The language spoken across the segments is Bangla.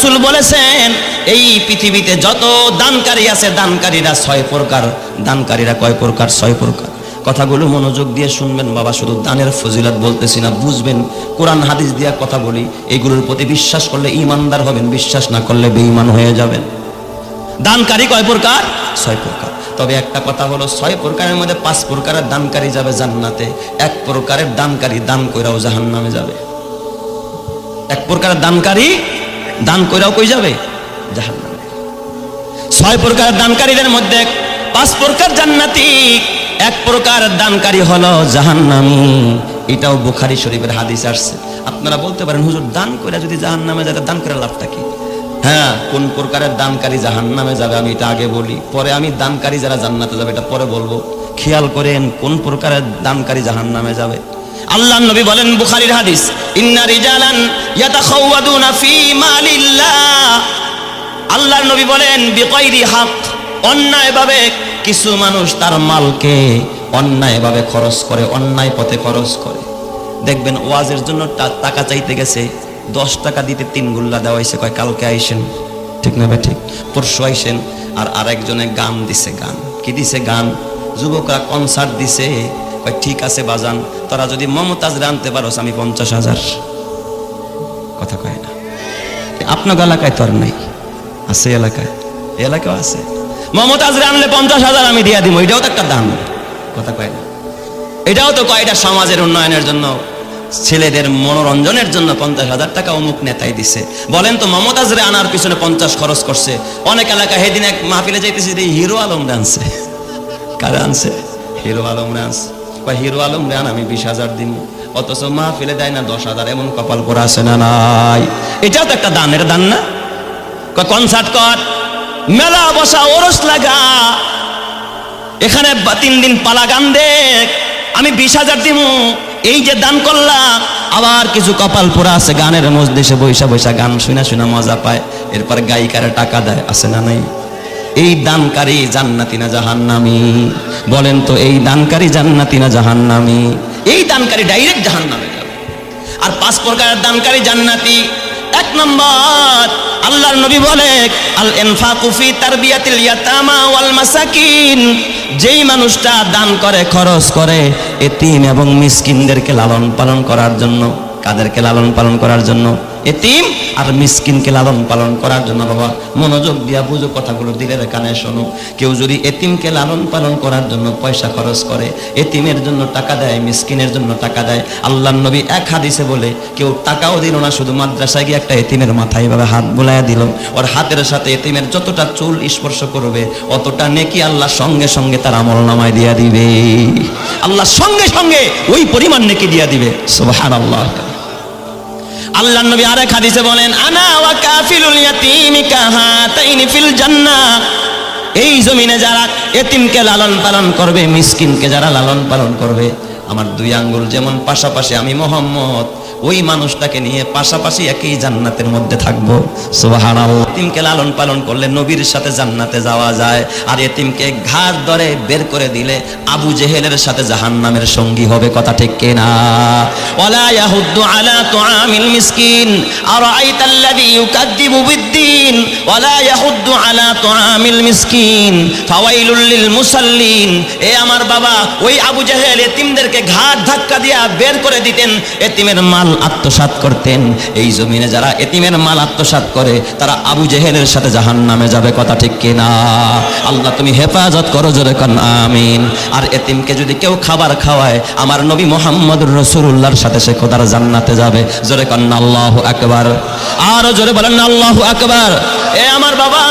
রসুল বলেছেন, এই পৃথিবীতে যত দানকারী আছে, দানকারীরা ছয় প্রকার। দানকারীরা কয় প্রকার? ছয় প্রকার। কথাগুলো মনোযোগ দিয়ে শুনবেন বাবা, শুধু দানের ফজিলত বলতেছি না, বুঝবেন। কোরআন, হাদিস দিয়া কথা বলি, এগুলোর প্রতি বিশ্বাস করলে ইমানদার হবেন, বিশ্বাস না করলে বেঈমান হয়ে যাবেন। দানকারী কয় প্রকার? ছয় প্রকার। তবে একটা কথা হলো, ছয় প্রকারের মধ্যে পাঁচ প্রকারের দানকারী যাবে জান্নাতে, এক প্রকারের দানকারী দান কইরাও জাহান নামে যাবে। এক প্রকারের দানকারী দান কইরাও কই যাবে? জাহান্নামে। ছয় প্রকার দানকারীদের মধ্যে পাঁচ প্রকার জান্নাতি, এক প্রকার দানকারী হলো জাহান্নামী। এটাও বুখারি শরীফের হাদিস আসছে। আপনারা বলতে পারেন, হুজুর, দান করে যদি জাহান নামে তা দান করে লাভটা কি? হ্যাঁ কোন প্রকারের দানকারী জাহান নামে যাবে আমি এটা আগে বলি। পরে আমি দানকারী যারা জান্নাতে যাবে, এটা পরে বলব। খেয়াল করেন কোন প্রকারের দানকারী জাহান নামে যাবে। আল্লাহ নবী বলেন বুখারীর হাদিস, ইন্না রিজালান ইয়াতাখাওয়াদুনা ফি মালিল্লাহ। আল্লাহর নবী বলেন বিকৈরি হক, অন্যায়ভাবে কিছু মানুষ তার মালকে অন্যায়ভাবে খরচ করে, অন্যায় পথে খরচ করে। দেখবেন ওয়াজের জন্য টাকা চাইতে গেছে, দশ টাকা দিতে তিন গুল্লা দেওয়া হয়েছে, কয়, কালকে আইসেন। ঠিক না ভাই ঠিক? পরশু আইসেন, আর আরেকজনে গান দিছে গান। কি দিছে গান? যুবকরা কনসার্ট দিছে কয়, ঠিক আছে বাজান, তোরা যদি মমতাজ আনতে পারোস, আমি পঞ্চাশ হাজার। কথা কয় না। আপনার এলাকায় তো আর নাই, আছে এলাকায় এলাকাও আছে। মমতাজ আনলে পঞ্চাশ হাজার আমি দিয়া দিব এটাও তো একটা দান, কথা কয় না। এটাও তো কয়টা সমাজের উন্নয়নের জন্য, ছেলেদের মনোরঞ্জনের জন্য পঞ্চাশ হাজার টাকা অমুক নেতাই দিছে। বলেন তো, মমতাজ রে আনার পিছনে পঞ্চাশ খরচ করছে। অনেক এলাকায় সেদিন এক মাহফিলে যাইতেছে হিরো আলম ডান্সে। আনছে আনছে? হিরো আলম আনছে কয় হিরো আলম আন আমি বিশ হাজার দিন অথচ মা ফেলে দেয় না দশ হাজার, এমন কপাল করে আছে না নাই। এটাও তো একটা দান এটা দান না? কনসার্ট কর, মেলা বসা ওরস লাগা। এখানে তিন দিন পালা গান দেখ, আমি বিশ হাজার দিব এই যে দান করলাম, আবার কিছু কপাল পোড়া আছে গানের মজদেশে বৈশা বৈশা গান শুনা শুনা মজা পায়। এরপর গায়িকারে টাকা দেয়, আছে না নাই? এই দানকারী জান্নাতি না জাহান্নামি? বলেন তো, এই দানকারী জান্নাতি না জাহান্নামি? এই দানকারী ডাইরেক্ট জাহান্নামে আর পাঁচ প্রকারের দানকারী জান্নাতি। এক নম্বর, আল্লাহর নবী বলে আল ইনফাকু ফি তারবিয়াতিল ইয়াতামা ওয়াল মাসাকিন। যেই মানুষটা দান করে, খরচ করে, এতিম এবং মিসকিনদেরকে লালন পালন করার জন্য, কাদেরকে লালন পালন করার জন্য এতিম আর মিসকিনকে লালন পালন করার জন্য বাবা, মনোযোগ দিয়া বুঝো কথাগুলো দিলের কানে শোনো। কেউ যদি এতিমকে লালন পালন করার জন্য পয়সা খরচ করে, এতিমের জন্য টাকা দেয়, মিসকিনের জন্য টাকা দেয় আল্লাহ নবী এক হাদিসে বলে, কেউ টাকাও দিল না, শুধু মাদ্রাসায় গিয়ে একটা এতিমের মাথায় এভাবে হাত বুলাইয়া দিল। ওর হাতের সাথে এতিমের যতটা চুল স্পর্শ করবে, অতটা নেকি আল্লাহ সঙ্গে সঙ্গে তার আমল নামায় দিয়া দিবে। আল্লাহ সঙ্গে সঙ্গে ওই পরিমাণ নেকি দিয়া দিবে। সুবহানাল্লাহ। আল্লাহ নবী আরেক হাদিসে বলেন, আনা ওয়া কাফিলুল ইয়াতীমি কাহাতাইনি ফিল জান্নাহ। এই জমিনে যারা এতিমকে লালন পালন করবে, মিসকিনকে যারা লালন পালন করবে, আমার দুই আঙ্গুল যেমন পাশাপাশি আমি মোহাম্মদ, ওই মানুষটাকে নিয়ে পাশাপাশি একই জান্নাতের মধ্যে থাকব। সুবহানাল্লাহ। এতিমকে লালন পালন করলে নবীর সাথে জান্নাতে যাওয়া যায়। আর এতিমকে ঘাড় ধরে বের করে দিলে আবু জেহেলের সাথে জাহান্নামের সঙ্গী হবে, কথা ঠিক এ আমার বাবা, ওই আবু জেহেল এতিমদেরকে ঘাট ধাক্কা দিয়া বের করে দিতেন, এতিমের মাল আত্মসাৎ করতেন। এই জমিনে যারা এতিমের মাল আত্মসাৎ করে, তারা আবু জেহেলের সাথে জাহান্নামে যাবে কথা ঠিক কিনা? আল্লাহ তুমি হেফাজত করো জোরে কন, আমিন। আর এতিমকে যদি কেউ খাবার খাওয়ায়, আমার নবী মোহাম্মদ রসুল্লাহর সাথে সে খোদার জান্নাতে যাবে। জোরে কন, আল্লাহ আকবার। আর জোরে বলেন, আল্লাহ আকবার। এ আমার বাবা,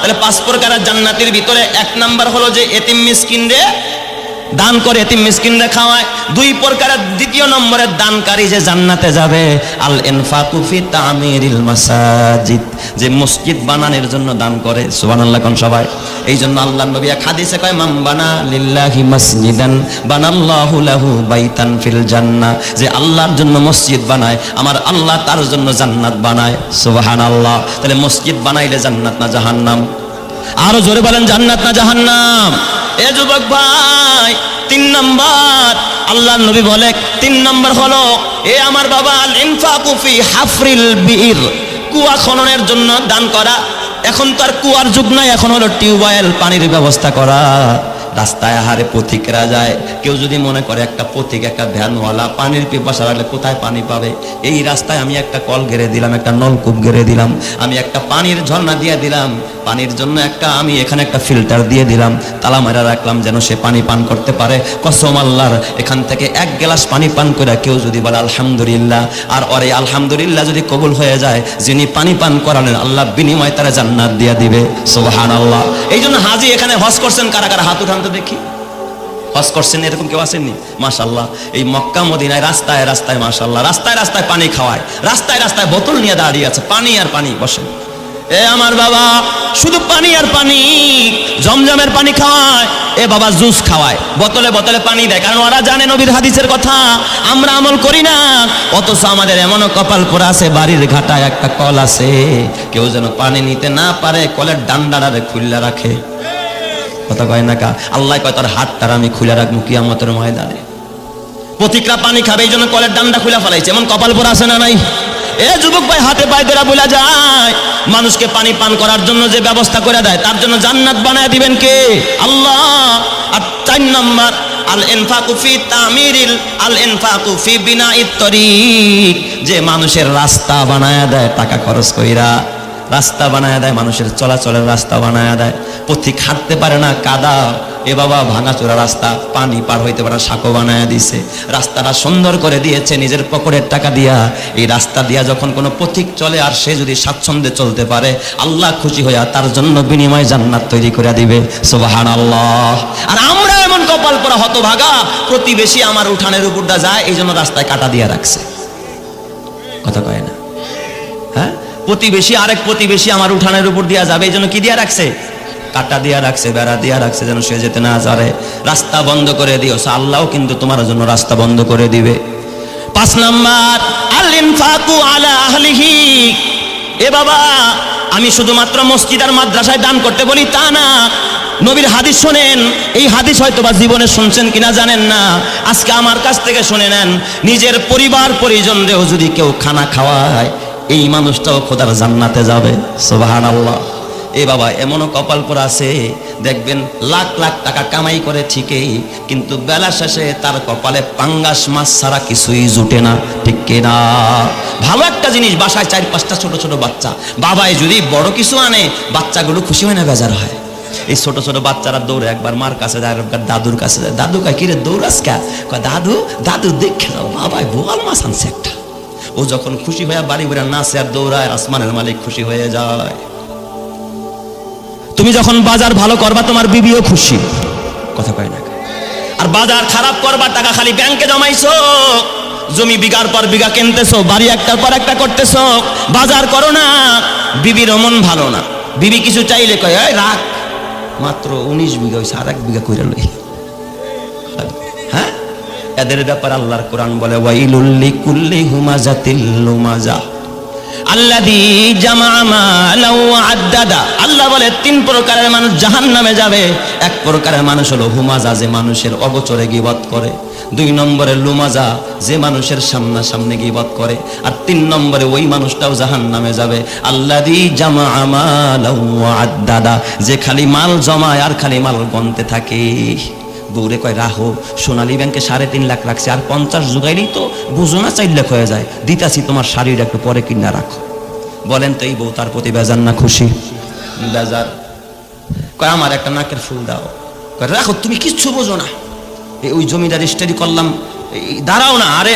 তাহলে পাঁচ প্রকারের জান্নাতের ভিতরে এক নাম্বার হলো যে এতিম মিসকিন রে দান করে এতিম মিসকিনরা খাওয়ায়। দুই প্রকারের, দ্বিতীয় নম্বরের দানকারী যে জান্নাতে যাবে, আল ইনফাকু ফি তামিরিল মাসাজিদ। যে মসজিদ বানানোর জন্য দান করে, সুবহানাল্লাহ কোন সবাই। এই জন্য আল্লাহ নবী এক হাদিসে কয় মাম বানা লিল্লাহি মাসজিদান, বানাল্লাহু লাহু বাইতান ফিল জান্নাহ যে আল্লাহর জন্য মসজিদ বানায়, আমার আল্লাহ তার জন্য জান্নাত বানায়। সুবহানাল্লাহ। তাহলে মসজিদ বানাইলে জান্নাত না জাহান্নাম? আরও জোরে বলেন, জান্নাত না জাহান্নাম? এ যুবক ভাই, তিন নম্বর। আল্লাহ নবী বলে, তিন নম্বর হলো, এ আমার বাবা আল কুফি ফি হাফরিল বীর কুয়া খননের জন্য দান করা। এখন তো আর কুয়ার যুগ নাই, এখন হলো টিউবওয়েল, পানির ব্যবস্থা করা। রাস্তায় আহারে পথিকরা যায়। কেউ যদি মনে করে একটা পথিক, একটা ভ্যানওয়ালা পানির পিপাসা লাগলে কোথায় পানি পাবে? এই রাস্তায় আমি একটা কল গেড়ে দিলাম, একটা নলকূপ গেড়ে দিলাম, আমি একটা পানির ঝর্ণা দিয়ে দিলাম। পানির জন্য একটা আমি এখানে একটা ফিল্টার দিয়ে দিলাম। তালা মারা রাখলাম যেন সে পানি পান করতে পারে। কসম আল্লাহর, এখান থেকে এক গ্লাস পানি পান করে কেউ যদি বলে, আলহামদুলিল্লাহ। আর ওরে আলহামদুলিল্লাহ, যদি কবুল হয়ে যায়, যিনি পানি পান করালেন, আল্লাহ বিনিময় তারা জান্নাত দিয়ে দিবে। সোহান আল্লাহ এই জন্য হাজি এখানে হজ করছেন কারা কারা? হাত উঠান। তো দেখি। হজ করছেন, এরকম কেউ আসেননি? মাশাল্লাহ এই মক্কা, মদিনায় রাস্তায় রাস্তায় মাশাল্লাহ রাস্তায় রাস্তায় পানি খাওয়ায়, রাস্তায় রাস্তায় বোতল নিয়ে দাঁড়িয়ে আছে, পানি আর পানি বসেন। এ আমার বাবা, শুধু পানি আর পানি, জমজমের পানি খাওয়ায়, এ বাবা জুস খাওয়ায়, বোতলে বোতলে পানি দেয়, কারণ ওরা জানে নবীর হাদিসের কথা, আমরা আমল করি না, অথচ আমাদের এমনও কপাল পরা আছে, বাড়ির ঘাটায় একটা কল আছে, কেউ যেন পানি নিতে না পারে, কলের ডান্ডারে খুল্লা রাখে। কথা কয় না কা? আল্লাহ কয়, তার হাতটার আমি খুলে রাখব কিয়ামতের ময়দানে। প্রতিকরা পানি খাবে এই জন্য কলের ডান্ডা খুলে ফেলাইছে। এমন কপাল পরা আছে না নাই? এ যুবক ভাই, হাতে পায়ে ধরা বলা যায়। মানুষকে পানি পান করার জন্য যে ব্যবস্থা করে দেয়, তার জন্য জান্নাত বানায় দিবেন কে? আল্লাহ। আর চার নম্বর আল ইনফাকু ফি তামিরিল আল ইনফাকু ফি বিনাইত তরিক। যে মানুষের রাস্তা বানায় দেয়, টাকা খরচ কইরা। রাস্তা বানায় দেয়, মানুষের চলাচলের রাস্তা বানায় দেয়। পথিক হাঁটতে পারে না, কাদা। এ বাবা, ভাঙাচোরা রাস্তা, পানি পার হইতে পারে সাঁকো বানায় দিছে। রাস্তাটা সুন্দর করে দিয়েছে, নিজের পকেটের টাকা দিয়া। এই রাস্তা দিয়া যখন কোনো পথিক চলে আর সে যদি স্বাচ্ছন্দ্যে চলতে পারে, আল্লাহ খুশি হইয়া তার জন্য বিনিময় জান্নাত তৈরি করে দিবে। সুবাহান আল্লাহ আর আমরা এমন কপাল পরা হতভাগা, প্রতিবেশী আমার উঠানের উপরটা যায় এই জন্য রাস্তায় কাটা দিয়া রাখছে। কথা কয় না। প্রতিবেশী, আরেক প্রতিবেশী আমার উঠানের উপর দিয়া যাবে। এই জন্য কি দিয়া রাখছে? কাটা দিয়া রাখছে, বেড়া দিয়া রাখছে যেন সে যেতে না যারে রাস্তা বন্ধ করে দিও, সে আল্লাহ কিন্তু তোমার জন্য রাস্তা বন্ধ করে দিবে। পাঁচ নাম্বার, আল ইনফাকু আলা আহলিহি। এ বাবা, আমি শুধুমাত্র মসজিদ আর মাদ্রাসায় দান করতে বলি তা না। নবীর হাদিস শোনেন, এই হাদিস হয়তো বা জীবনে শুনছেন কিনা জানেন না। আজকে আমার কাছ থেকে শুনে নেন, নিজের পরিবার পরিজনদেরও যদি কেউ খানা খাওয়ায় এই মানুষটাও খোদার জান্নাতে যাবে। সোবাহান আল্লাহ এ বাবা, এমনও কপাল পর আছে, দেখবেন লাখ লাখ টাকা কামাই করে ঠিকই, কিন্তু বেলা শেষে তার কপালে পাঙ্গাস মাছ ছাড়া কিছুই জুটে না, ঠিক কিনা ভালো একটা জিনিস, বাসায় চার পাঁচটা ছোট ছোট বাচ্চা। বাবাই যদি বড় কিছু আনে, বাচ্চাগুলো খুশি হয় না, বেজার হয়। এই ছোট ছোট বাচ্চারা দৌড়ে একবার মার কাছে যায় একবার দাদুর কাছে যায়। দাদু কয়, কিরে, দৌড়াস কা? দাদু দাদু, দেখে দাও বাবাই বোয়াল মাছ আনছে একটা। ও যখন খুশি হয়ে বাড়ি বেড়া নাচে আর দৌড়ায়, আসমানের মালিক খুশি হয়ে যায়। তুমি যখন বাজার ভালো করবা, তোমার বিবিও খুশি। কথা কয় না। আর বাজার খারাপ করবা টাকা খালি ব্যাংকে জমাইছো। জমি বিঘার পর বিঘা কিনতেছো, বাড়ি একটার পর একটা করতেছো। বাজার করো না, বিবির মন ভালো না। বিবি কিছু চাইলে কয়, "এই রাখ, মাত্র উনিশ বিঘা হয়েছে আর এক বিঘা কইরা লই। এদের ব্যাপার আল্লাহর কোরআন বলে ওয়াইলুল্লি কুল্লি হুমাজাতিল লুমাজা। আল্লাদি আল্লাহ বলে, তিন প্রকারের মানুষ জাহান্নামে যাবে। এক প্রকারের মানুষ হলো হুমাজা, যে মানুষের অগোচরে গিবত করে। দুই নম্বরে লুমাজা, যে মানুষের সামনাসামনি গিবত করে। আর তিন নম্বরে ওই মানুষটাও জাহান্নামে যাবে। আল্লাদি জামা মালাউ আদ্দাদা, যে খালি মাল জমায় আর খালি মাল গনতে থাকে। বউরে কয়, রাহো, সোনালী ব্যাংকে সাড়ে তিন লাখ রাখছে, আর পঞ্চাশ জুগাইলেই তো বুঝো না চার লাখ হয়ে যায়। দিতাছি তোমার শাড়ির একটু পরে কিনা রাখো। বলেন তো এই বউ তার প্রতি বেজার না খুশি? বেজার। কয়, আমার একটা নাকের ফুল দাও। কয়, রাখো, তুমি কিচ্ছু বোঝো না। এই ওই জমিদার স্টাডি করলাম দাঁড়াও না, আরে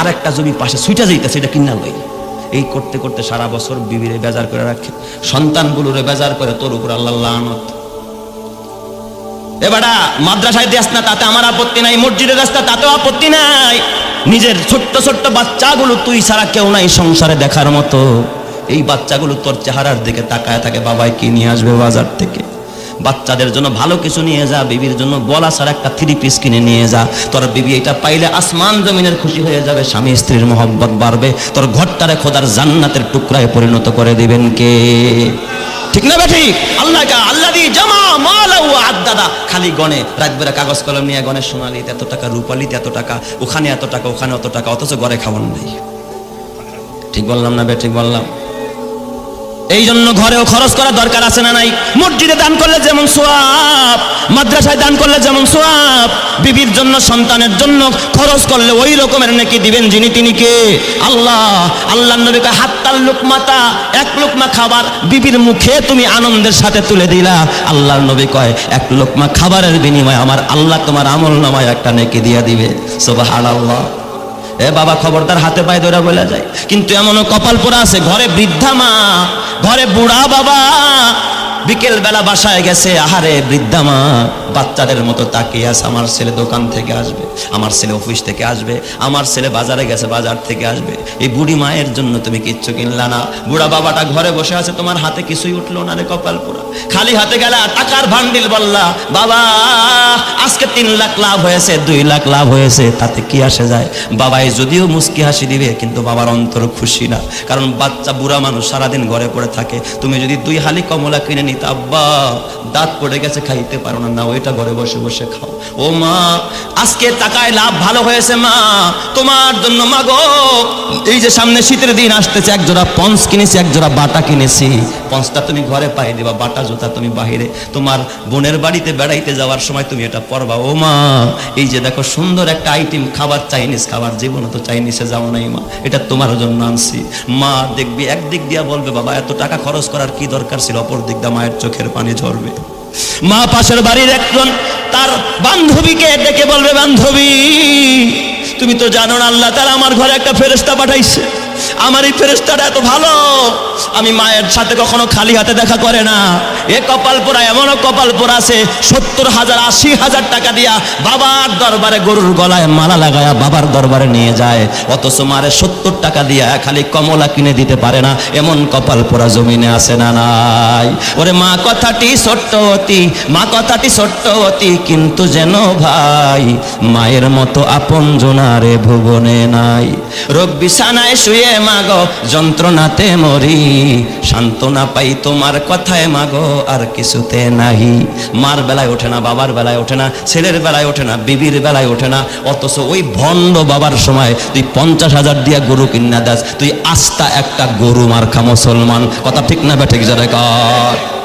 আর একটা জমি পাশে সুইটা যাইতেছে, এটা কিনা লই। এই করতে করতে সারা বছর বিবিরে বেজার করে রাখে, সন্তানগুলোরে বেজার করে, তোর উপর আল্লাহ লানত। এবারা মাদ্রাসায় দেশ না, তাতে আমার আপত্তি নাই মসজিদের রাস্তা তাতেও আপত্তি নাই। নিজের ছোট্ট ছোট্ট বাচ্চাগুলো তুই ছাড়া কেউ নাই সংসারে দেখার মতো। এই বাচ্চাগুলো তোর চেহারার দিকে তাকায় থাকে, বাবাই কি নিয়ে আসবে বাজার থেকে? বাচ্চাদের জন্য ভালো কিছু নিয়ে যা, বিবির জন্য গলা ছাড়া একটা থ্রি পিস কিনে নিয়ে যা। তোর বিবি এটা পাইলে আসমান জমিনের খুশি হয়ে যাবে, স্বামী স্ত্রীর মহব্বত বাড়বে। তোর ঘরটারে খোদার জান্নাতের টুকরায় পরিণত করে দিবেন কে? ঠিক না বেঠি আল্লাহ আল্লাহ আদাদা খালি গণে রাত বেলা কাগজ কলম নিয়ে গনে সোনালি এত টাকা রূপালি এত টাকা, ওখানে এত টাকা, ওখানে অত টাকা, অথচ ঘরে খাওয়ান নেই। ঠিক বললাম না বে, ঠিক বললাম। এই জন্য ঘরেও খরচ করার দরকার আছে না নাই? মসজিদে দান করলে যেমন সোয়াব, মাদ্রাসায় দান করলে যেমন সোয়াব, বিবির জন্য, সন্তানের জন্য খরচ করলে ওই রকমের নাকি দিবেন যিনি তিনি কে? আল্লাহ। আল্লাহ নবী কয়, হাত্তাল লুকমাতা, এক লোকমা খাবার বিবির মুখে তুমি আনন্দের সাথে তুলে দিলা। আল্লাহর নবী কয়, এক লোকমা খাবারের বিনিময়ে আমার আল্লাহ তোমার আমল নামায় একটা নেকি দিয়ে দিবে। সুবহানাল্লাহ। এ বাবা খবরদার হাতে পায়ে ধরে বলে যায়। কিন্তু এমনও কপাল পোড়া আছে, ঘরে বৃদ্ধা মা, ঘরে বুড়া বাবা। বিকেল বেলা বাসায় গেছে, আহারে বৃদ্ধা মা, বাচ্চাদের মতো তাকিয়ে আছে, আমার ছেলে দোকান থেকে আসবে, আমার ছেলে অফিস থেকে আসবে, আমার ছেলে বাজারে গেছে, বাজার থেকে আসবে। এই বুড়ি মায়ের জন্য তুমি কিচ্ছু কিনলা না। বুড়া বাবাটা ঘরে বসে আছে, তোমার হাতে কিছুই উঠল না রে কপাল পোড়া খালি হাতে গেলে টাকার ভান্ডিল বললা, বাবা, আজকে তিন লাখ লাভ হয়েছে, দুই লাখ লাভ হয়েছে, তাতে কি আসে যায়? বাবাই যদিও মুস্কি হাসি দিবে, কিন্তু বাবার অন্তর খুশি না। কারণ বাচ্চা বুড়া মানুষ সারাদিন ঘরে পড়ে থাকে। তুমি যদি দুই হালি কমলা কিনে নিতে আব্বা, দাঁত পড়ে গেছে, খাইতে পারো না না ওইটা ঘরে বসে বসে খাও। ও মা, আজকে টাকায় লাভ ভালো হয়েছে, মা। তোমার জন্য, মা গো, এই যে সামনে শীতের দিন আসতেছে, এক জোড়া পঞ্চ কিনেছি, এক জোড়া বাটা কিনেছি। পঞ্চটা তুমি ঘরে পাই দিবা, বাটা জুতা তুমি বাহিরে। তোমার বোনের বাড়িতে বেড়াইতে যাওয়ার সময় তুমি এটা পরবা। ও মা, এই যে দেখো, সুন্দর একটা আইটেম, খাবার, চাইনিজ খাবার, জীবনে তো চাইনিজে যাও নাই, মা। এটা তোমার জন্য আনছি। মা দেখবি, একদিক দিয়া বলবে, বাবা, এত টাকা খরচ করার কি দরকার ছিল? অপর দিক দিয়ে মায়ের চোখের পানি ঝরবে। মা পাশের বাড়ির একজন, তার বান্ধবীকে ডেকে বলবে, বান্ধবী, তুমি তো জানো না, আল্লাহ তারা আমার ঘরে একটা ফেরেস্তা পাঠাইছে। আমার এই ফেরেস্তাটা এত ভালো। আমি মায়ের সাথে কখনো খালি হাতে দেখা করে না। এ কপাল পোড়া এমনও কপাল পোড়া আছে, সত্তর হাজার, আশি হাজার টাকা দিয়া বাবার দরবারে গরুর গলায় মালা লাগায়া বাবার দরবারে নিয়ে যায়। অথচ মারে সত্তর টাকা দিয়া খালি কমলা কিনে দিতে পারে না। এমন কপাল পোড়া জমিনে আছে না নাই। ওরে মা, কথাটি ছোট্ট অতি, মা, কথাটি ছোট্ট অতি, কিন্তু যেন ভাই, মায়ের মতো আপন জোনারে ভুবনে নাই। রোগ বিছানায় শুয়ে মাগো, যন্ত্রণাতে মরি সান্ত্বনা পাই তোমার কথায়, মাগো আর কিছুতে নাহি। মার বেলায় ওঠে না, বাবার বেলায় ওঠে না, ছেলের বেলায় ওঠে না, বিবির বেলায় ওঠে না, অথচ ওই ভণ্ড বাবার সময় তুই পঞ্চাশ হাজার দিয়া গরু কিনা দাস, তুই আস্তা একটা গরু মার্খা মুসলমান। কথা ঠিক না বেঠিক যারা কর।